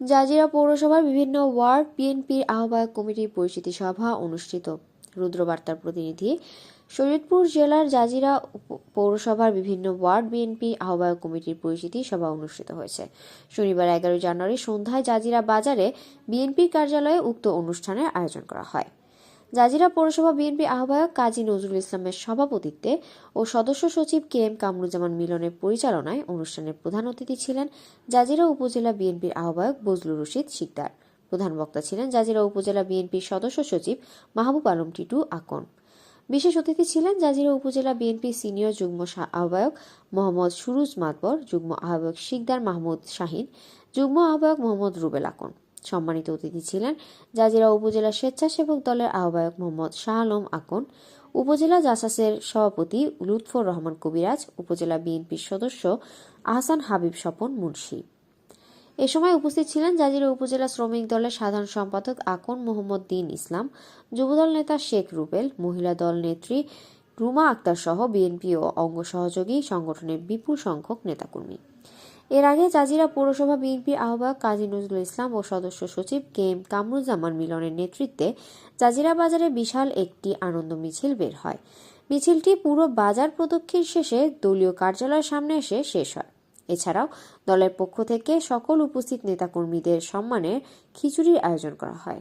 Jazeera পৌরসভার বিভিন্ন word বিএনপির আহ্বায়ক কমিটির পরিচিতি সভা অনুষ্ঠিত। রুদ্রবার্তার প্রতিনিধি শরীয়তপুর জেলার জাজিরা পৌরসভার বিভিন্ন ওয়ার্ড বিএনপি আহ্বায়ক কমিটির পরিচিতি সভা অনুষ্ঠিত হয়েছে। শনিবার এগারো জানুয়ারি সন্ধ্যায় জাজিরা বাজারে বিএনপির কার্যালয়ে উক্ত অনুষ্ঠানের আয়োজন করা হয়। জাজিরা পৌরসভা বিএনপি আহ্বায়ক কাজী নজরুল ইসলামের সভাপতিত্বে ও সদস্য সচিব কে এম কামরুজ্জামান মিলনের পরিচালনায় অনুষ্ঠানের প্রধান অতিথি ছিলেন জাজিরা উপজেলা বিএনপির আহ্বায়ক বজলুর রশিদ শিকদার। প্রধান বক্তা ছিলেন জাজিরা উপজেলা বিএনপির সদস্য সচিব মাহবুব আলম টিটু আকন। বিশেষ অতিথি ছিলেন জাজিরা উপজেলা বিএনপি সিনিয়র যুগ্ম আহ্বায়ক মোহাম্মদ সুরুজ মাতবর, যুগ্ম আহ্বায়ক শিকদার মাহমুদ শাহিন, যুগ্ম আহ্বায়ক মোহাম্মদ রুবেল আকন। সম্মানিত অতিথি ছিলেন জাজিরা উপজেলা স্বেচ্ছাসেবক দলের আহ্বায়ক মোহাম্মদ শাহ আলম আকন, উপজেলা জাসাসের সভাপতি লুৎফর রহমান কবিরাজ, উপজেলা বিএনপির সদস্য আহসান হাবিব স্বপন মুন্সি। এ সময় উপস্থিত ছিলেন জাজিরা উপজেলা শ্রমিক দলের সাধারণ সম্পাদক আকন মোহাম্মদ দিন ইসলাম, যুবদল নেতা শেখ রুবেল, মহিলা দল নেত্রী রুমা আক্তার সহ বিএনপি ও অঙ্গ সহযোগী সংগঠনের বিপুল সংখ্যক নেতাকর্মী। এর আগে জাজিরা পৌরসভা বিএনপির আহ্বায়ক কাজী নজরুল ইসলাম ও সদস্য সচিব কে এম কামরুজ্জামান মিলনের নেতৃত্বে জাজিরা বাজারে বিশাল একটি আনন্দ মিছিল বের হয়। মিছিলটি পুরো বাজার প্রদক্ষিণ শেষে দলীয় কার্যালয়ের সামনে এসে শেষ হয়। এছাড়াও দলের পক্ষ থেকে সকল উপস্থিত নেতাকর্মীদের সম্মানে খিচুড়ির আয়োজন করা হয়।